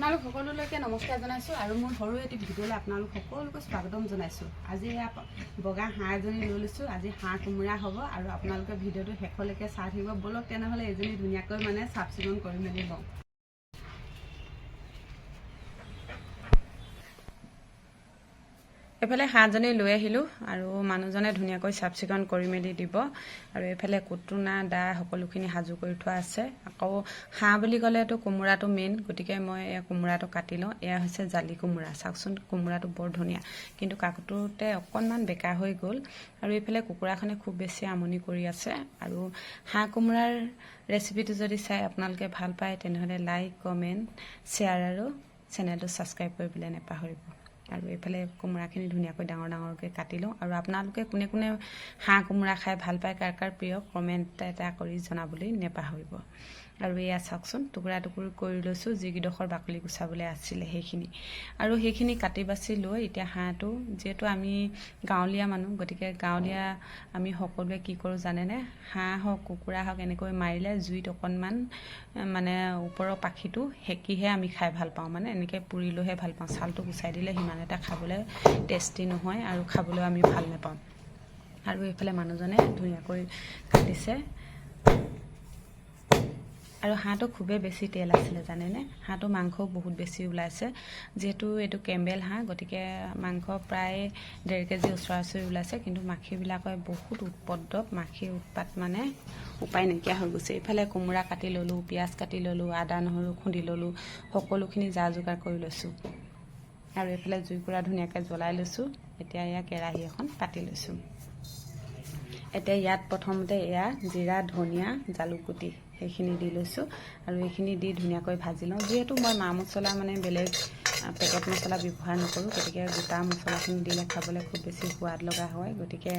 আপোনালোক সকলোলৈকে নমস্কাৰ জনাইছোঁ আৰু মোৰ সৰু এটি ভিডিঅ'লৈ আপোনালোক সকলোকে স্বাগতম জনাইছোঁ। আজি এয়া বগা হাঁহ এজনী লৈ লৈছোঁ আজি হাঁহ কোমোৰা হ'ব আৰু আপোনালোকে ভিডিঅ'টো শেষলৈকে চাই থাকিব। ব'লক তেনেহ'লে এজনী ধুনীয়াকৈ মানে চাফ চিকুণ কৰি মেলি লওঁ। এইফালে হাঁহজনী লৈ আহিলোঁ আৰু মানুহজনে ধুনীয়াকৈ চাফ চিকুণ কৰি মেলি দিব। আৰু এইফালে কুটুনা দা সকলোখিনি সাজু কৰি থোৱা আছে। আকৌ হাঁহ বুলি ক'লেতো কোমোৰাটো মেইন গতিকে মই এই কোমোৰাটো কাটি লওঁ। এয়া হৈছে জালি কোমোৰা। চাওকচোন কোমোৰাটো বৰ ধুনীয়া। কিন্তু কাকটোতে অকণমান বেকা হৈ গ'ল। আৰু এইফালে কুকুৰাখনে খুব বেছি আমনি কৰি আছে। আৰু হাঁহ কোমোৰাৰ ৰেচিপিটো যদি চাই আপোনালোকে ভাল পায় তেনেহ'লে লাইক কমেণ্ট শ্বেয়াৰ আৰু চেনেলটো ছাবস্ক্ৰাইব কৰিবলৈ নাপাহৰিব। আৰু এইফালে কোমোৰাখিনি ধুনীয়াকৈ ডাঙৰ ডাঙৰকৈ কাটি লওঁ। আৰু আপোনালোকে কোনে কোনে হাঁহ কোমোৰা খাই ভাল পায় কাৰ কাৰ প্ৰিয় কমেণ্ট এটা কৰি জনাবলৈ নেপাহৰিব। আৰু এয়া চাওকচোন টুকুৰা টুকুৰ কৰি লৈছোঁ যিকেইডোখৰ বাকলি গুচাবলৈ আছিলে সেইখিনি। আৰু সেইখিনি কাটি বাছি লৈ এতিয়া হাঁহটো যিহেতু আমি গাঁৱলীয়া মানুহ গতিকে গাঁৱলীয়া আমি সকলোৱে কি কৰোঁ জানেনে? হাঁহ হওক কুকুৰা হওক এনেকৈ মাৰিলে জুইত অকণমান মানে ওপৰৰ পাখিটো সেকিহে আমি খাই ভাল পাওঁ। মানে এনেকৈ পুৰি লৈহে ভাল পাওঁ। ছালটো গুচাই দিলে সিমান এটা খাবলৈ টেষ্টি নহয় আৰু খাবলৈও আমি ভাল নাপাওঁ। আৰু এইফালে মানুহজনে ধুনীয়াকৈ কাটিছে। আৰু হাঁহটো খুবেই বেছি তেল আছিলে জানেনে? হাঁহটো মাংসও বহুত বেছি ওলাইছে। যিহেতু এইটো কেম্বেল হাঁহ গতিকে মাংস প্ৰায় ডেৰ কেজি ওচৰা ওচৰি ওলাইছে কিন্তু মাখিবিলাকে বহুত উৎপদ্ৰৱ মাখিৰ উৎপাত মানে উপায় নাইকিয়া হৈ গৈছে। এইফালে কোমোৰা কাটি ল'লোঁ পিঁয়াজ কাটি ল'লোঁ আদা নহৰু খুন্দি ল'লোঁ সকলোখিনি যা যোগাৰ কৰি লৈছোঁ। আৰু এইফালে জুইকুৰা ধুনীয়াকৈ জ্বলাই লৈছোঁ। এতিয়া এয়া কেৰাহী এখন পাতি লৈছোঁ। এতিয়া ইয়াত প্ৰথমতে এয়া জিৰা ধনিয়া জালুকগুটি সেইখিনি দি লৈছোঁ আৰু এইখিনি দি ধুনীয়াকৈ ভাজি লওঁ। যিহেতু মই মা মছলা মানে বেলেগ পেকেট মছলা ব্যৱহাৰ নকৰোঁ গতিকে গোটা মছলাখিনি দিলে খাবলৈ খুব বেছি সোৱাদ লগা হয়। গতিকে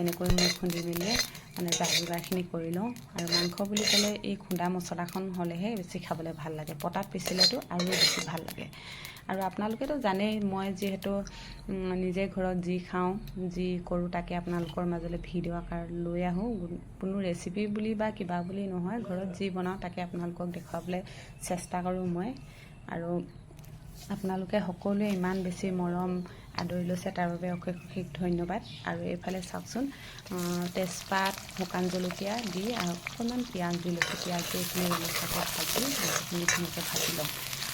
এনেকৈ মই খুন্দি মেলি মানে যা যোগাৰখিনি কৰি লওঁ। আৰু মাংস বুলি ক'লে এই খুন্দা মছলাখন হ'লেহে বেছি খাবলৈ ভাল লাগে পটাত পিচিলেতো আৰু বেছি ভাল লাগে। আৰু আপোনালোকেতো জানেই মই যিহেতু নিজে ঘৰত যি খাওঁ যি কৰোঁ তাকে আপোনালোকৰ মাজলৈ ভিডিঅ' আকাৰ লৈ আহোঁ। কোনো ৰেচিপি বুলি বা কিবা বুলি নহয় ঘৰত যি বনাওঁ তাকে আপোনালোকক দেখুৱাবলৈ চেষ্টা কৰোঁ মই। আৰু আপোনালোকে সকলোৱে ইমান বেছি মৰম আদৰি লৈছে, তাৰ বাবে অশেষ অশেষ ধন্যবাদ। আৰু এইফালে চাওকচোন তেজপাত, শুকান জলকীয়া দি আৰু অকণমান পিঁয়াজ দি লৈছোঁ। পিঁয়াজ দি এইখিনি ভাজি সেইখিনি ধুনীয়াকৈ ভাজি লওঁ।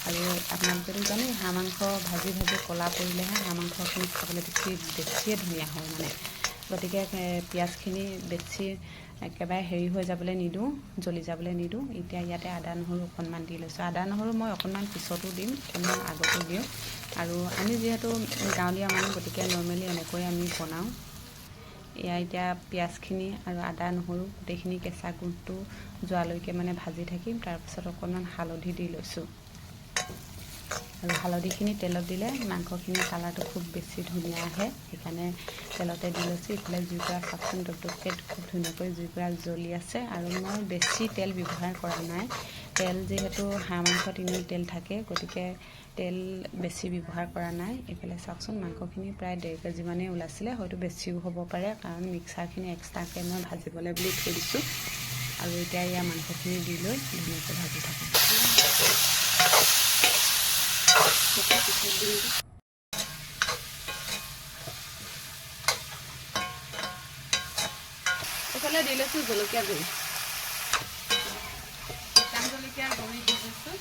আৰু আপোনালোকেতো জানেই, হাঁহ মাংস ভাজি ভাজি ক'লা পৰিলেহে হাঁহ মাংসখিনি খাবলৈ বেছি, বেছিয়ে ধুনীয়া হয় মানে। গতিকে পিঁয়াজখিনি বেছি একেবাৰে হেৰি হৈ যাবলৈ নিদিওঁ, জ্বলি যাবলৈ নিদিওঁ। এতিয়া ইয়াতে আদা, নহৰু অকণমান দি লৈছোঁ। আদা, নহৰু মই অকণমান পিছতো দিম অকণমান আগতো দিওঁ। আৰু আমি যিহেতু গাঁৱলীয়া মানুহ, গতিকে নৰ্মেলি এনেকৈ আমি বনাওঁ। এয়া এতিয়া পিঁয়াজখিনি আৰু আদা, নহৰু গোটেইখিনি কেঁচা গোন্ধটো যোৱালৈকে মানে ভাজি থাকিম। তাৰপিছত অকণমান হালধি দি লৈছোঁ। আৰু হালধিখিনি তেলত দিলে মাংসখিনি কালাৰটো খুব বেছি ধুনীয়া আহে। সেইকাৰণে তেলতে দি লৈছোঁ। ইফালে জুইকুৰা চাওকচোন টুকটুককৈ খুব ধুনীয়াকৈ জুইকুৰা জ্বলি আছে আৰু মই বেছি তেল ব্যৱহাৰ কৰা নাই। তেল যিহেতু হাঁহ মাংসত এনেও তেল থাকে গতিকে তেল বেছি ব্যৱহাৰ কৰা নাই। এইফালে চাওকচোন মাংসখিনি প্ৰায় ডেৰ কেজিমানেই ওলাইছিলে হয়তো বেছিও হ'ব পাৰে কাৰণ মিক্সাৰখিনি এক্সট্ৰাকৈ মই ভাজিবলৈ বুলি থৈ দিছোঁ। আৰু এতিয়া ইয়াৰ মাংসখিনি দি লৈ ধুনীয়াকৈ ভাজি থাকোঁ। এইফালে দি লৈছোঁ জলকীয়া গুড়ি। শুকান জলকীয়া গুড়ি দি লৈছোঁ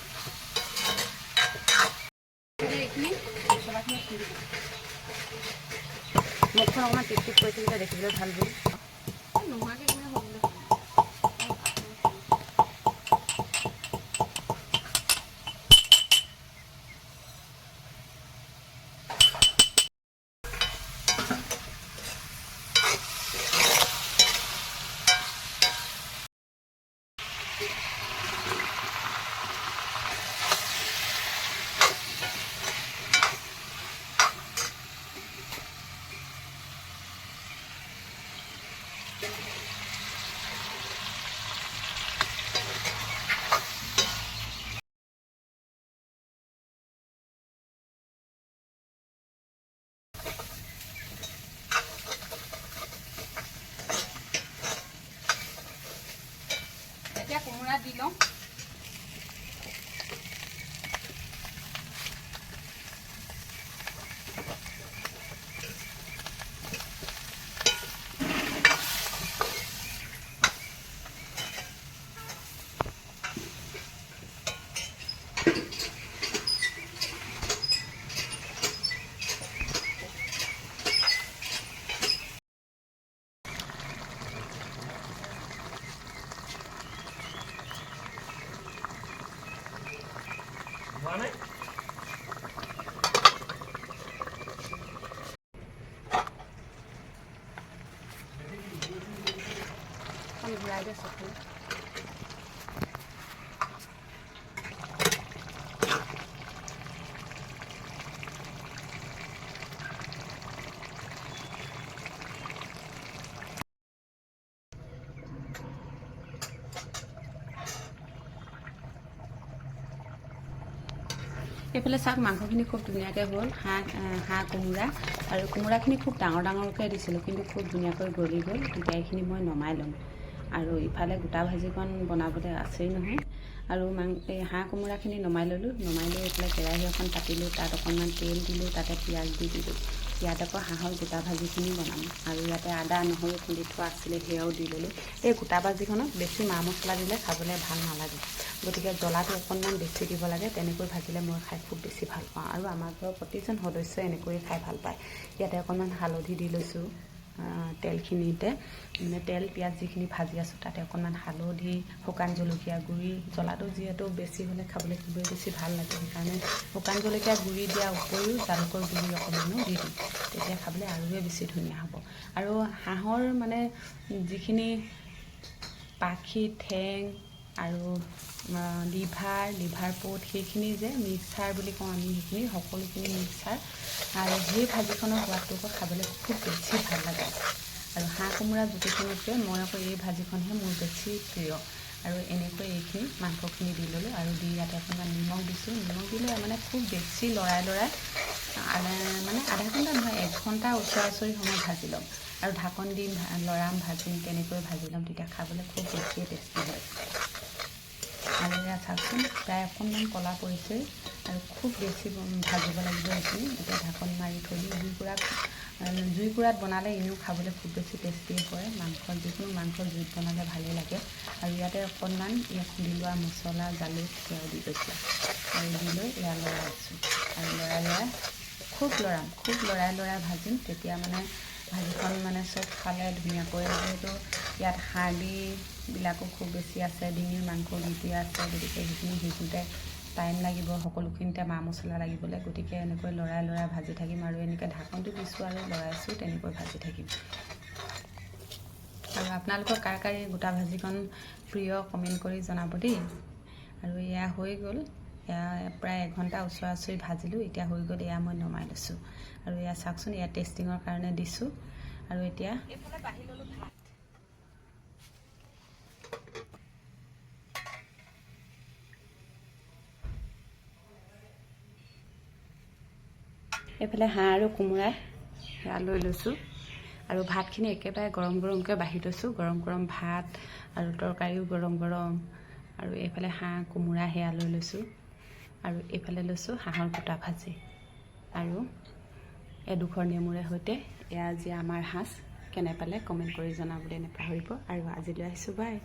এতিয়া এইখিনি মছলাখিনি খুন্দি দিম। মুখখন অকণমান টিপ টিপ কৰি থাকিলে দেখিবলৈ ভাল বুলি নোহোৱাকৈ রাইড আছে এইফালে চাওক, মাংসখিনি খুব ধুনীয়াকৈ হ'ল, হাঁহ হাঁহ কোমোৰা। আৰু কোমোৰাখিনি খুব ডাঙৰ ডাঙৰকৈ দিছিলোঁ, কিন্তু খুব ধুনীয়াকৈ গলি গ'ল, তেতিয়া এইখিনি মই নমাই ল'ম। আৰু ইফালে গোটা ভাজিকণ বনাবলৈ আছেই নহয়। আৰু মাং, এই হাঁহ কোমোৰাখিনি নমাই ল'লোঁ, নমাই লৈ এইফালে কেৰাহী এখন পাতিলোঁ, তাত অকণমান তেল দিলোঁ, তাতে পিঁয়াজ দি দিলোঁ। ইয়াত আকৌ হাঁহৰ গোটা ভাজিখিনি বনাম। আৰু ইয়াতে আদা, নহৰু খুন্দি থোৱা আছিলে, সেয়াও দি ল'লোঁ। এই গোটা ভাজিখনত বেছি মা মছলা দিলে খাবলৈ ভালো নালাগে। গতিকে জ্বলাটো অকণমান বেছি দিব লাগে, তেনেকৈ ভাজিলে মই খাই খুব বেছি ভালো পাওঁ। আৰু আমাৰ ঘৰৰ প্ৰতিজন সদস্যই এনেকৈয়ে খাই ভালো পায়। ইয়াতে অকণমান হালধি দি লৈছোঁ। তেলখিনিতে। মানে তেল, পিঁয়াজ যিখিনি ভাজি আছোঁ, তাতে অকণমান হালধি, শুকান জলকীয়া গুড়ি, জ্বলাটো যিহেতু বেছি হ'লে খাবলৈ খুবেই বেছি ভালো লাগে, সেইকাৰণে শুকান জলকীয়া গুড়ি দিয়াৰ উপৰিও জালুকৰ গুড়ি অকণমানো দি দিওঁ, তেতিয়া খাবলৈ আৰুৱে বেছি ধুনীয়া হ'ব। আৰু হাঁহৰ মানে যিখিনি পাখি, ঠেং আৰু লিভাৰ লিভাৰ পোট সেইখিনি যে মিক্সাৰ বুলি কওঁ আমি সেইখিনি সকলোখিনি মিক্সাৰ। আৰু সেই ভাজিখনৰ সোৱাদটো আকৌ খাবলৈ খুব বেছি ভাল লাগে। আৰু হাঁহ কোমোৰা জুতিখনতকৈ মই আকৌ এই ভাজিখনহে মোৰ বেছি প্ৰিয়। আৰু এনেকৈ এইখিনি মাংসখিনি দি ল'লোঁ আৰু দি ইয়াতে অকণমান নিমখ দিছোঁ। নিমখ দিলে মানে খুব বেছি লৰাই লৰাই মানে আধা ঘণ্টা নহয় এক ঘণ্টা ওচৰা ওচৰি সময় ভাজি ল'ম। আৰু ঢাকন দিম লৰাম ভাজিম তেনেকৈ ভাজি ল'ম তেতিয়া খাবলৈ খুব বেছিয়ে টেষ্টি হয়। এয়া চাওকচোন প্ৰায় অকণমান ক'লা পৰিছে আৰু খুব বেছি ভাজিব লাগিব এইখিনি এতিয়া ঢাকন মাৰি থৈ জুইকুৰাত জুই কুৰাত বনালে এনেও খাবলৈ খুব বেছি টেষ্টি হয়। মাংস যিকোনো মাংস জুইত বনালে ভালেই লাগে। আৰু ইয়াতে অকণমান ইয়াত খুন্দি লোৱা মছলা জালুক সেয়াও দি লৈছোঁ আৰু দি লৈ এয়া লৰাই আছোঁ। আৰু লৰাই লৰাই খুব লৰাম খুব লৰাই লৰাই ভাজিম। তেতিয়া মানে ভাজিখন মানে চব খালে ধুনীয়াকৈ। যিহেতু ইয়াত হাৰ্ডিবিলাকো খুব বেছি আছে ডিঙিৰ মাংস গীতি আছে গতিকে সেইখিনি সিজোঁতে টাইম লাগিব সকলোখিনিতে মা মছলা লাগিবলৈ। গতিকে এনেকৈ লৰাই লৰাই ভাজি থাকিম আৰু এনেকৈ ঢাকনটো দিছোঁ আৰু লৰাইছোঁ তেনেকৈ ভাজি থাকিম। আৰু আপোনালোকৰ কাৰ কাৰ এই গোটা ভাজিকণ প্ৰিয় কমেণ্ট কৰি জনাব দেই। আৰু এয়া হৈ গ'ল এয়া প্ৰায় এঘণ্টা ওচৰা ওচৰি ভাজিলোঁ এতিয়া হৈ গ'ল এয়া মই নমাই লৈছোঁ। আৰু এয়া চাওকচোন এয়া টেষ্টিঙৰ কাৰণে দিছোঁ। আৰু এতিয়া এইফালে হাঁহ আৰু কোমোৰাই সেয়া লৈ লৈছোঁ। আৰু ভাতখিনি একেবাৰে গৰম গৰমকৈ বাঢ়ি লৈছোঁ। গৰম গৰম ভাত আৰু তৰকাৰীও গৰম গৰম। আৰু এইফালে হাঁহ কোমোৰা সেয়া লৈ লৈছোঁ। আৰু এইফালে লৈছোঁ হাঁহৰ গোটা ভাজি। আৰু এডোখৰ নেমুৰে সৈতে এয়া আজি আমাৰ সাজ কেনে পালে কমেণ্ট কৰি জনাবলৈ নাপাহৰিব। আৰু আজিলৈ আহিছোঁ বাই।